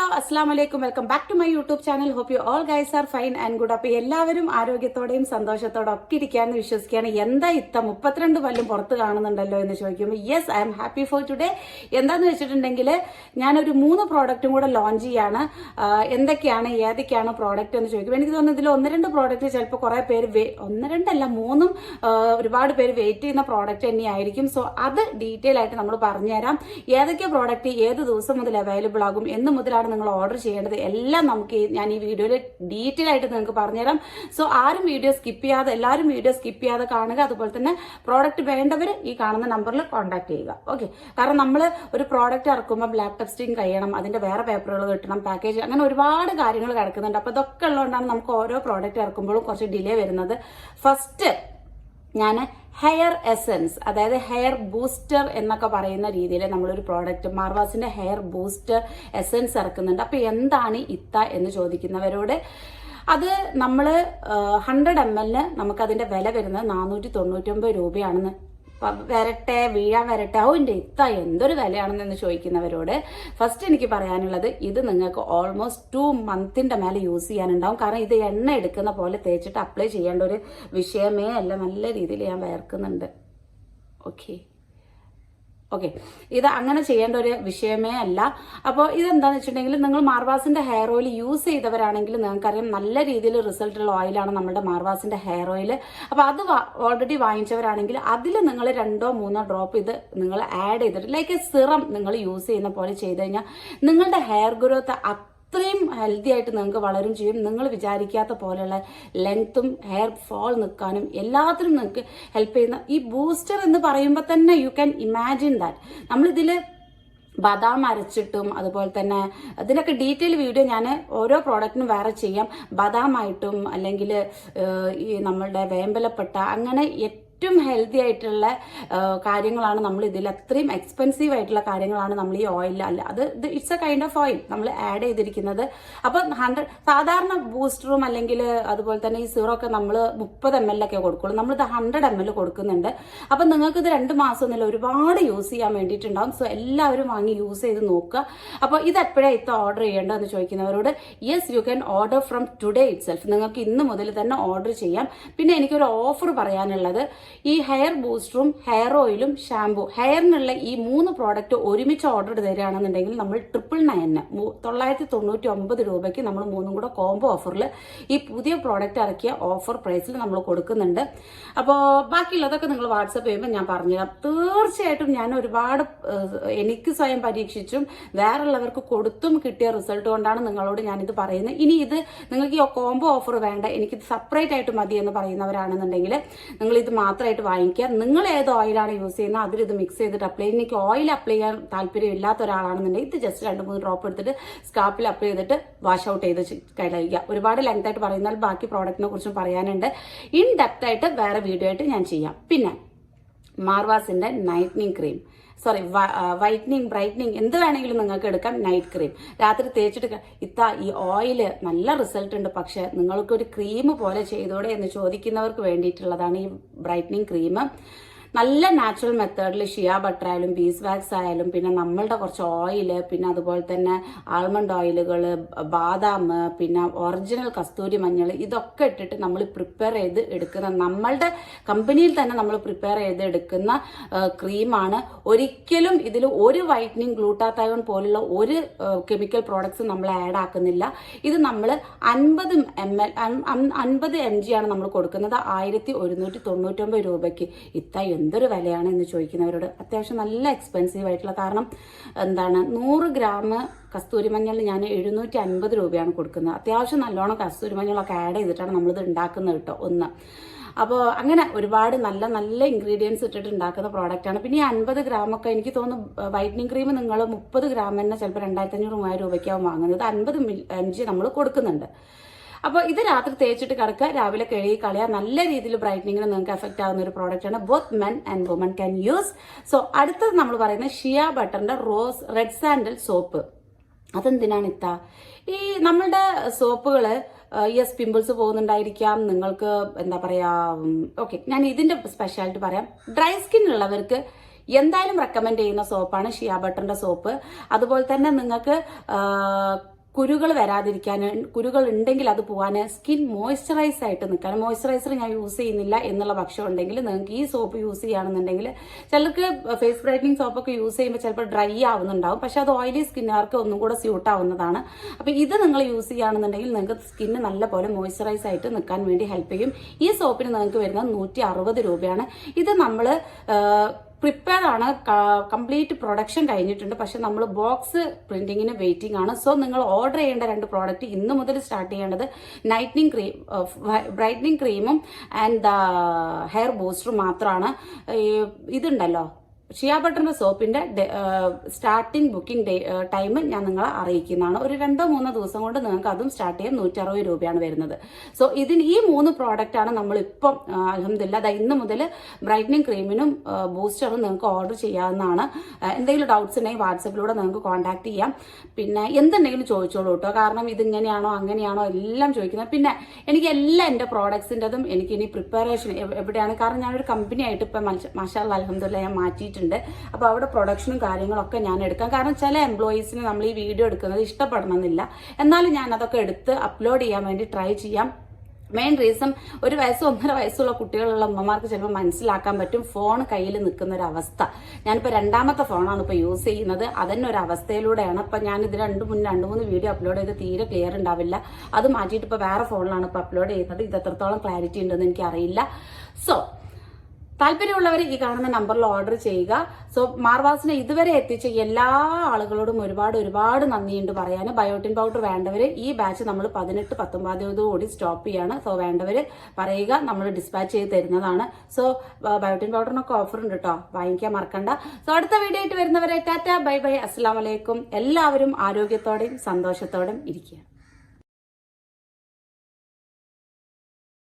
Hello അസ്സാം വലൈക്കും welcome back to my YouTube channel. Hope you all guys are fine and good. അപ്പോൾ എല്ലാവരും ആരോഗ്യത്തോടെയും സന്തോഷത്തോടെ ഒക്കെ ഇരിക്കാന്ന് വിശ്വസിക്കുകയാണ്. എന്താ ഇത്ത മുപ്പത്തിരണ്ട് പല്ലും പുറത്ത് കാണുന്നുണ്ടല്ലോ എന്ന് ചോദിക്കുമ്പോൾ yes I am happy for today എന്താന്ന് വെച്ചിട്ടുണ്ടെങ്കിൽ ഞാനൊരു മൂന്ന് പ്രോഡക്റ്റും കൂടെ ലോഞ്ച് ചെയ്യാണ്. എന്തൊക്കെയാണ് ഏതൊക്കെയാണ് പ്രോഡക്റ്റ് എന്ന് ചോദിക്കുമ്പോൾ എനിക്ക് തോന്നുന്നു ഇതിൽ ഒന്ന് രണ്ട് പ്രോഡക്റ്റ് ചിലപ്പോൾ കുറേ പേര് ഒന്ന് രണ്ടല്ല മൂന്നും ഒരുപാട് പേര് വെയിറ്റ് ചെയ്യുന്ന പ്രോഡക്റ്റ് തന്നെയായിരിക്കും. സോ അത് ഡീറ്റെയിൽ ആയിട്ട് നമ്മൾ പറഞ്ഞുതരാം. ഏതൊക്കെ പ്രോഡക്റ്റ് ഏത് ദിവസം മുതൽ അവൈലബിൾ ആകും എന്ന് മുതലാണ് നിങ്ങൾ ഓർഡർ ചെയ്യേണ്ടത് എല്ലാം നമുക്ക് ഞാൻ ഈ വീഡിയോയിൽ ഡീറ്റെയിൽ ആയിട്ട് നിങ്ങൾക്ക് പറഞ്ഞുതരാം. സോ ആരും വീഡിയോ സ്കിപ്പ് ചെയ്യാതെ എല്ലാവരും വീഡിയോ സ്കിപ്പ് ചെയ്യാതെ കാണുക. അതുപോലെ തന്നെ പ്രോഡക്റ്റ് വേണ്ടവർ ഈ കാണുന്ന നമ്പറിൽ കോൺടാക്ട് ചെയ്യുക. ഓക്കെ കാരണം നമ്മൾ ഒരു പ്രോഡക്റ്റ് ഇറക്കുമ്പോൾ ലാപ് ടെസ്റ്റിംഗ് കഴിയണം അതിന്റെ വേറെ പേപ്പറുകൾ കിട്ടണം പാക്കേജ് അങ്ങനെ ഒരുപാട് കാര്യങ്ങൾ കിടക്കുന്നുണ്ട്. അപ്പോൾ ഇതൊക്കെ ഉള്ളതുകൊണ്ടാണ് നമുക്ക് ഓരോ പ്രോഡക്റ്റ് ഇറക്കുമ്പോഴും കുറച്ച് ഡിലേ വരുന്നത്. ഫസ്റ്റ് ഞാൻ ഹെയർ എസൻസ് അതായത് ഹെയർ ബൂസ്റ്റർ എന്നൊക്കെ പറയുന്ന രീതിയിൽ നമ്മളൊരു പ്രോഡക്റ്റ് മാർവാസിന്റെ ഹെയർ ബൂസ്റ്റർ എസൻസ് ഇറക്കുന്നുണ്ട്. അപ്പോൾ എന്താണ് ഇത്ത എന്ന് ചോദിക്കുന്നവരോട് അത് നമ്മൾ ഹൺഡ്രഡ് എം എല്ലിന് നമുക്കതിന്റെ വില വരുന്നത് നാനൂറ്റി തൊണ്ണൂറ്റൊമ്പത് രൂപയാണെന്ന് വരട്ടെ വീഴാൻ വരട്ടെ. ഓ എന്റെ ഇത്ത എന്തൊരു വിലയാണെന്ന് ചോദിക്കുന്നവരോട് ഫസ്റ്റ് എനിക്ക് പറയാനുള്ളത് ഇത് നിങ്ങൾക്ക് ഓൾമോസ്റ്റ് ടു മന്തിന്റെ മേലെ യൂസ് ചെയ്യാനുണ്ടാവും. കാരണം ഇത് എണ്ണ എടുക്കുന്ന പോലെ തേച്ചിട്ട് അപ്ലൈ ചെയ്യേണ്ട ഒരു വിഷയമേ അല്ല. നല്ല രീതിയിൽ ഞാൻ വേർക്കുന്നുണ്ട് ഓക്കെ ഓക്കെ ഇത് അങ്ങനെ ചെയ്യേണ്ട ഒരു വിഷയമേ അല്ല. അപ്പോൾ ഇതെന്താണെന്ന് വെച്ചിട്ടുണ്ടെങ്കിൽ നിങ്ങൾ മാർവാസിന്റെ ഹെയർ ഓയിൽ യൂസ് ചെയ്തവരാണെങ്കിൽ നിങ്ങൾക്കറിയാം നല്ല രീതിയിൽ റിസൾട്ടുള്ള ഓയിലാണ് നമ്മുടെ മാർവാസിന്റെ ഹെയർ ഓയിൽ അപ്പോൾ അത് ഓൾറെഡി വാങ്ങിച്ചവരാണെങ്കിൽ അതിൽ നിങ്ങൾ രണ്ടോ മൂന്നോ ഡ്രോപ്പ് ഇത് നിങ്ങൾ ആഡ് ചെയ്തിട്ട് ലൈക്ക് സിറം നിങ്ങൾ യൂസ് ചെയ്യുന്ന പോലെ ചെയ്ത് കഴിഞ്ഞാൽ നിങ്ങളുടെ ഹെയർ ഗ്രോത്ത് അത്രയും ഹെൽത്തി ആയിട്ട് നിങ്ങൾക്ക് വളരും ചെയ്യും. നിങ്ങൾ വിചാരിക്കാത്ത പോലെയുള്ള ലെങ്ത്തും ഹെയർ ഫോൾ നിൽക്കാനും എല്ലാത്തിനും നിങ്ങൾക്ക് ഹെൽപ്പ് ചെയ്യുന്ന ഈ ബൂസ്റ്റർ എന്ന് പറയുമ്പോൾ തന്നെ യു ക്യാൻ ഇമാജിൻ ദാറ്റ് നമ്മളിതിൽ ബദാം അരച്ചിട്ടും അതുപോലെ തന്നെ അതിനൊക്കെ ഡീറ്റെയിൽ വീഡിയോ ഞാൻ ഓരോ പ്രോഡക്റ്റിനും വേറെ ചെയ്യാം. ബദാമായിട്ടും അല്ലെങ്കിൽ ഈ നമ്മളുടെ വേമ്പലപ്പെട്ട അങ്ങനെ ഏറ്റവും ഹെൽത്തി ആയിട്ടുള്ള കാര്യങ്ങളാണ് നമ്മൾ ഇതിൽ അത്രയും എക്സ്പെൻസീവ് ആയിട്ടുള്ള കാര്യങ്ങളാണ് നമ്മൾ ഈ ഓയിൽ അല്ല അത് it's a kind of oil നമ്മൾ ആഡ് ചെയ്തിരിക്കുന്നത്. അപ്പം ഹൺഡ്രഡ് സാധാരണ ബൂസ്റ്ററും അല്ലെങ്കിൽ അതുപോലെ തന്നെ ഈ സീറോ ഒക്കെ നമ്മൾ മുപ്പത് എം എൽ ഒക്കെ കൊടുക്കുള്ളൂ. നമ്മളിത് ഹൺഡ്രഡ് എം എൽ കൊടുക്കുന്നുണ്ട്. അപ്പം നിങ്ങൾക്ക് ഇത് രണ്ട് മാസം ഒന്നുമില്ല ഒരുപാട് യൂസ് ചെയ്യാൻ വേണ്ടിയിട്ടുണ്ടാവും. സോ എല്ലാവരും വാങ്ങി യൂസ് ചെയ്ത് നോക്കുക. അപ്പോൾ ഇത് എപ്പോഴാണ് ഇത്ത ഓർഡർ ചെയ്യേണ്ടതെന്ന് ചോദിക്കുന്നവരോട് yes you can order from today itself നിങ്ങൾക്ക് ഇന്ന് മുതൽ തന്നെ ഓർഡർ ചെയ്യാം. പിന്നെ എനിക്കൊരു ഓഫർ പറയാനുള്ളത് ഈ ഹെയർ ബൂസ്റ്ററും ഹെയർ ഓയിലും ഷാംപൂ ഹെയറിനുള്ള ഈ മൂന്ന് പ്രോഡക്റ്റ് ഒരുമിച്ച് ഓർഡർ തരികയാണെന്നുണ്ടെങ്കിൽ നമ്മൾ ട്രിപ്പിൾ നയന് തൊള്ളായിരത്തി തൊണ്ണൂറ്റി ഒമ്പത് രൂപയ്ക്ക് നമ്മൾ മൂന്നും കൂടെ കോംബോ ഓഫറിൽ ഈ പുതിയ പ്രോഡക്റ്റ് ഇറക്കിയ ഓഫർ പ്രൈസിൽ നമ്മൾ കൊടുക്കുന്നുണ്ട്. അപ്പോൾ ബാക്കിയുള്ളതൊക്കെ നിങ്ങൾ വാട്സപ്പ് ചെയ്യുമ്പോൾ ഞാൻ പറഞ്ഞുതരാം. തീർച്ചയായിട്ടും ഞാൻ ഒരുപാട് എനിക്ക് സ്വയം പരീക്ഷിച്ചും വേറുള്ളവർക്ക് കൊടുത്തും കിട്ടിയ റിസൾട്ട് കൊണ്ടാണ് നിങ്ങളോട് ഞാനിത് പറയുന്നത്. ഇനി ഇത് നിങ്ങൾക്ക് ഈ കോംബോ ഓഫർ വേണ്ട എനിക്കിത് സെപ്പറേറ്റ് ആയിട്ട് മതി എന്ന് പറയുന്നവരാണെന്നുണ്ടെങ്കിൽ നിങ്ങൾ ഇത് മാത്രമായിട്ട് വാങ്ങിക്കുക. നിങ്ങൾ ഏത് ഓയിലാണ് യൂസ് ചെയ്യുന്നത് അതിൽ ഇത് മിക്സ് ചെയ്തിട്ട് അപ്ലൈ എനിക്ക് ഓയിൽ അപ്ലൈ ചെയ്യാൻ താല്പര്യം ഇല്ലാത്ത ഒരാളാണെന്നുണ്ടെങ്കിൽ ഇത് ജസ്റ്റ് രണ്ട് മൂന്ന് ഡ്രോപ്പ് എടുത്തിട്ട് സ്കാപ്പിൽ അപ്ലൈ ചെയ്തിട്ട് വാഷ് ഔട്ട് ചെയ്ത് കഴിയുക ഒരുപാട് ലെങ്ത് ആയിട്ട് പറയുന്നാൽ ബാക്കി പ്രോഡക്റ്റിനെ കുറിച്ചും പറയാനുണ്ട്. ഇൻ ഡെപ്ത് ആയിട്ട് വേറെ വീഡിയോ ആയിട്ട് ഞാൻ ചെയ്യാം. പിന്നെ മാർവാസിന്റെ നൈറ്റ്നിങ് ക്രീം. സോറി വൈറ്റനിങ് ബ്രൈറ്റനിങ് എന്ത് വേണമെങ്കിലും നിങ്ങൾക്ക് എടുക്കാം നൈറ്റ് ക്രീം. രാത്രി തേച്ചിട്ട് ക- ഇത്ത ഈ ഓയിൽ നല്ല റിസൾട്ട് ഉണ്ട് പക്ഷേ നിങ്ങൾക്കൊരു ക്രീം പോലെ ചെയ്തോടെ എന്ന് ചോദിക്കുന്നവർക്ക് വേണ്ടിയിട്ടുള്ളതാണ് ഈ ബ്രൈറ്റനിങ് ക്രീം. നല്ല നാച്ചുറൽ മെത്തേഡിൽ ഷിയ ബട്ടർ ആയാലും ബീസ് വാക്സ് ആയാലും പിന്നെ നമ്മളുടെ കുറച്ച് ഓയിൽ പിന്നെ അതുപോലെ തന്നെ ആൽമണ്ട് ഓയിലുകൾ ബാദാം പിന്നെ ഒറിജിനൽ കസ്തൂരി മഞ്ഞൾ ഇതൊക്കെ ഇട്ടിട്ട് നമ്മൾ പ്രിപ്പയർ ചെയ്ത് എടുക്കുന്ന നമ്മളുടെ കമ്പനിയിൽ തന്നെ നമ്മൾ പ്രിപ്പയർ ചെയ്ത് എടുക്കുന്ന ക്രീമാണ് ഒരിക്കലും ഇതിൽ ഒരു വൈറ്റനിങ് ഗ്ലൂട്ടാത്തയോൺ പോലുള്ള ഒരു കെമിക്കൽ പ്രോഡക്ട്സ് നമ്മൾ ആഡ് ആക്കുന്നില്ല. ഇത് നമ്മൾ അൻപത് എം എൽ അൻപത് എം ജി ആണ് നമ്മൾ കൊടുക്കുന്നത് ആയിരത്തി ഒരുന്നൂറ്റി തൊണ്ണൂറ്റൊമ്പത് രൂപയ്ക്ക്. ഇത്ത എന്തൊരു വിലയാണ് എന്ന് ചോദിക്കുന്നവരോട് അത്യാവശ്യം നല്ല എക്സ്പെൻസീവ് ആയിട്ടുള്ള കാരണം എന്താണ്? നൂറ് ഗ്രാം കസ്തൂരി മഞ്ഞൾ ഞാൻ എഴുന്നൂറ്റി അൻപത് രൂപയാണ് കൊടുക്കുന്നത്. അത്യാവശ്യം നല്ലോണം കസ്തൂരി മഞ്ഞളൊക്കെ ആഡ് ചെയ്തിട്ടാണ് നമ്മളിത് ഉണ്ടാക്കുന്നത് കേട്ടോ ഒന്ന്. അപ്പോൾ അങ്ങനെ ഒരുപാട് നല്ല നല്ല ഇൻഗ്രീഡിയൻസ് ഇട്ടിട്ട് ഉണ്ടാക്കുന്ന പ്രോഡക്റ്റാണ് പിന്നെ ഈ അൻപത് ഗ്രാമൊക്കെ എനിക്ക് തോന്നുന്നു വൈറ്റനിങ് ക്രീം നിങ്ങൾ മുപ്പത് ഗ്രാം തന്നെ ചിലപ്പോൾ രണ്ടായിരത്തി അഞ്ഞൂറ് മൂവായിരം രൂപയ്ക്കാവും വാങ്ങുന്നത്. അൻപത് എം ജി നമ്മൾ കൊടുക്കുന്നുണ്ട്. അപ്പോൾ ഇത് രാത്രി തേച്ചിട്ട് കിടക്കുക. രാവിലെ കഴുകി കളയുക നല്ല രീതിയിൽ ബ്രൈറ്റനിങ്ങിന് നിങ്ങൾക്ക് എഫക്റ്റ് ആവുന്ന ഒരു പ്രോഡക്റ്റ് ആണ് both men and woman can use so അടുത്തത് നമ്മൾ പറയുന്നത് ഷിയ ബട്ടറിന്റെ റോസ് റെഡ് സാൻഡൽ സോപ്പ് അതെന്തിനാണ് ഇത്ത? ഈ നമ്മളുടെ സോപ്പുകൾ യെസ് പിമ്പിൾസ് പോകുന്നുണ്ടായിരിക്കാം. നിങ്ങൾക്ക് എന്താ പറയാ ഓക്കെ ഞാൻ ഇതിന്റെ സ്പെഷ്യാലിറ്റി പറയാം. ഡ്രൈ സ്കിൻ ഉള്ളവർക്ക് എന്തായാലും റെക്കമെൻഡ് ചെയ്യുന്ന സോപ്പാണ് ഷിയ ബട്ടറിന്റെ സോപ്പ് അതുപോലെ തന്നെ നിങ്ങൾക്ക് കുരുകൾ വരാതിരിക്കാൻ കുരുകൾ ഉണ്ടെങ്കിൽ അത് പോകാൻ സ്കിൻ മോയ്സ്ചറൈസ് ആയിട്ട് നിൽക്കാൻ മോയ്സ്ചറൈസർ ഞാൻ യൂസ് ചെയ്യുന്നില്ല എന്നുള്ള പക്ഷം ഉണ്ടെങ്കിൽ നിങ്ങൾക്ക് ഈ സോപ്പ് യൂസ് ചെയ്യുകയാണെന്നുണ്ടെങ്കിൽ ചിലർക്ക് ഫേസ് ബ്രൈറ്റനിങ് സോപ്പൊക്കെ യൂസ് ചെയ്യുമ്പോൾ ചിലപ്പോൾ ഡ്രൈ ആവുന്നുണ്ടാവും. പക്ഷെ അത് ഓയിലി സ്കിന്നുകാർക്ക് ഒന്നും കൂടെ സ്യൂട്ട് ആവുന്നതാണ്. അപ്പോൾ ഇത് നിങ്ങൾ യൂസ് ചെയ്യുകയാണെന്നുണ്ടെങ്കിൽ നിങ്ങൾക്ക് സ്കിന്ന് നല്ലപോലെ മോയ്സ്ചറൈസ് ആയിട്ട് നിൽക്കാൻ വേണ്ടി ഹെൽപ്പ് ചെയ്യും. ഈ സോപ്പിന് നിങ്ങൾക്ക് വരുന്നത് നൂറ്റി രൂപയാണ്. ഇത് നമ്മൾ പ്രിപ്പയർ ആണ് കംപ്ലീറ്റ് പ്രൊഡക്ഷൻ കഴിഞ്ഞിട്ടുണ്ട്. പക്ഷെ നമ്മൾ ബോക്സ് പ്രിന്റിങ്ങിന് വെയിറ്റിംഗ് ആണ്. സോ നിങ്ങൾ ഓർഡർ ചെയ്യേണ്ട രണ്ട് പ്രോഡക്റ്റ് ഇന്ന് മുതൽ സ്റ്റാർട്ട് ചെയ്യേണ്ടത് നൈറ്റ്നിങ് ക്രീം ബ്രൈറ്റനിങ് ക്രീമും ആൻഡ് ദ ഹെയർ ബൂസ്റ്ററും മാത്രമാണ് ഇതുണ്ടല്ലോ ഷിയ ബട്ടറിന്റെ സോപ്പിന്റെ സ്റ്റാർട്ടിംഗ് ബുക്കിംഗ് ടൈം ഞാൻ നിങ്ങളെ അറിയിക്കുന്നതാണ്. ഒരു രണ്ടോ മൂന്നോ ദിവസം കൊണ്ട് നിങ്ങൾക്ക് അതും സ്റ്റാർട്ട് ചെയ്യാൻ നൂറ്റി അറുപത് രൂപയാണ് വരുന്നത്. സോ ഇതിന് ഈ മൂന്ന് പ്രോഡക്റ്റ് ആണ് നമ്മൾ ഇപ്പം അലഹമില്ല അതായത് ഇന്ന് മുതൽ ബ്രൈറ്റനിങ് ക്രീമിനും ബൂസ്റ്ററും നിങ്ങൾക്ക് ഓർഡർ ചെയ്യാവുന്നതാണ്. എന്തെങ്കിലും ഡൗട്ട്സ് ഉണ്ടെങ്കിൽ വാട്സപ്പിലൂടെ നിങ്ങൾക്ക് കോൺടാക്ട് ചെയ്യാം. പിന്നെ എന്തുണ്ടെങ്കിലും ചോദിച്ചോളൂ കേട്ടോ കാരണം ഇതിങ്ങനെയാണോ അങ്ങനെയാണോ എല്ലാം ചോദിക്കുന്നത്. പിന്നെ എനിക്ക് എല്ലാ എന്റെ പ്രോഡക്ട്സിന്റെതും എനിക്ക് ഇനി പ്രിപ്പറേഷൻ എവിടെയാണ്? കാരണം ഞാനൊരു കമ്പനി ആയിട്ട് ഇപ്പം മഷാൽ അലഹമില്ല ഞാൻ മാറ്റിയിട്ടുണ്ട്. അപ്പോൾ അവിടെ പ്രൊഡക്ഷനും കാര്യങ്ങളൊക്കെ ഞാൻ എടുക്കാം. കാരണം ചില എംപ്ലോയീസിന് നമ്മൾ ഈ വീഡിയോ എടുക്കുന്നത് ഇഷ്ടപ്പെടണമെന്നില്ല. എന്നാലും ഞാൻ അതൊക്കെ എടുത്ത് അപ്ലോഡ് ചെയ്യാൻ വേണ്ടി ട്രൈ ചെയ്യാം. മെയിൻ റീസൺ ഒരു വയസ്സ് ഒന്നര വയസ്സുള്ള കുട്ടികളുള്ള അമ്മമാർക്ക് ചിലപ്പോൾ മനസ്സിലാക്കാൻ പറ്റും. ഫോൺ കയ്യിൽ നിൽക്കുന്ന ഒരു അവസ്ഥ ഞാനിപ്പോൾ രണ്ടാമത്തെ ഫോണാണ് ഇപ്പോൾ യൂസ് ചെയ്യുന്നത്. അതന്നെ ഒരു അവസ്ഥയിലൂടെയാണ്. അപ്പം ഞാൻ ഇത് രണ്ട് മുന്നേ രണ്ട് മൂന്ന് വീഡിയോ അപ്ലോഡ് ചെയ്ത് തീരെ ക്ലിയർ ഉണ്ടാവില്ല. അത് മാറ്റിയിട്ട് ഇപ്പോൾ വേറെ ഫോണിലാണ് ഇപ്പോൾ അപ്ലോഡ് ചെയ്യുന്നത്. ഇത് എത്രത്തോളം ക്ലാരിറ്റി ഉണ്ടെന്ന് എനിക്കറിയില്ല. സോ താല്പര്യമുള്ളവർ ഈ കാണുന്ന നമ്പറിൽ ഓർഡർ ചെയ്യുക. സോ മാർവാസിനെ ഇതുവരെ എത്തിച്ച എല്ലാ ആളുകളോടും ഒരുപാട് ഒരുപാട് നന്ദിയുണ്ട് പറയാൻ ബയോട്ടിൻ പൗഡർ വേണ്ടവർ ഈ ബാച്ച് നമ്മൾ പതിനെട്ട് പത്തൊമ്പതോടുകൂടി സ്റ്റോപ്പ് ചെയ്യാണ്. സോ വേണ്ടവർ പറയുക നമ്മൾ ഡിസ്പാച്ച് ചെയ്ത് തരുന്നതാണ്. സോ ബയോട്ടിൻ പൗഡറിനൊക്കെ ഓഫർ ഉണ്ട് കേട്ടോ വാങ്ങിക്കാൻ മറക്കണ്ട. സോ അടുത്ത വീഡിയോ ആയിട്ട് വരുന്നവരെ ടാറ്റ ബൈ ബൈ. അസ്സാം വലൈക്കും എല്ലാവരും ആരോഗ്യത്തോടെയും സന്തോഷത്തോടെയും ഇരിക്കുക.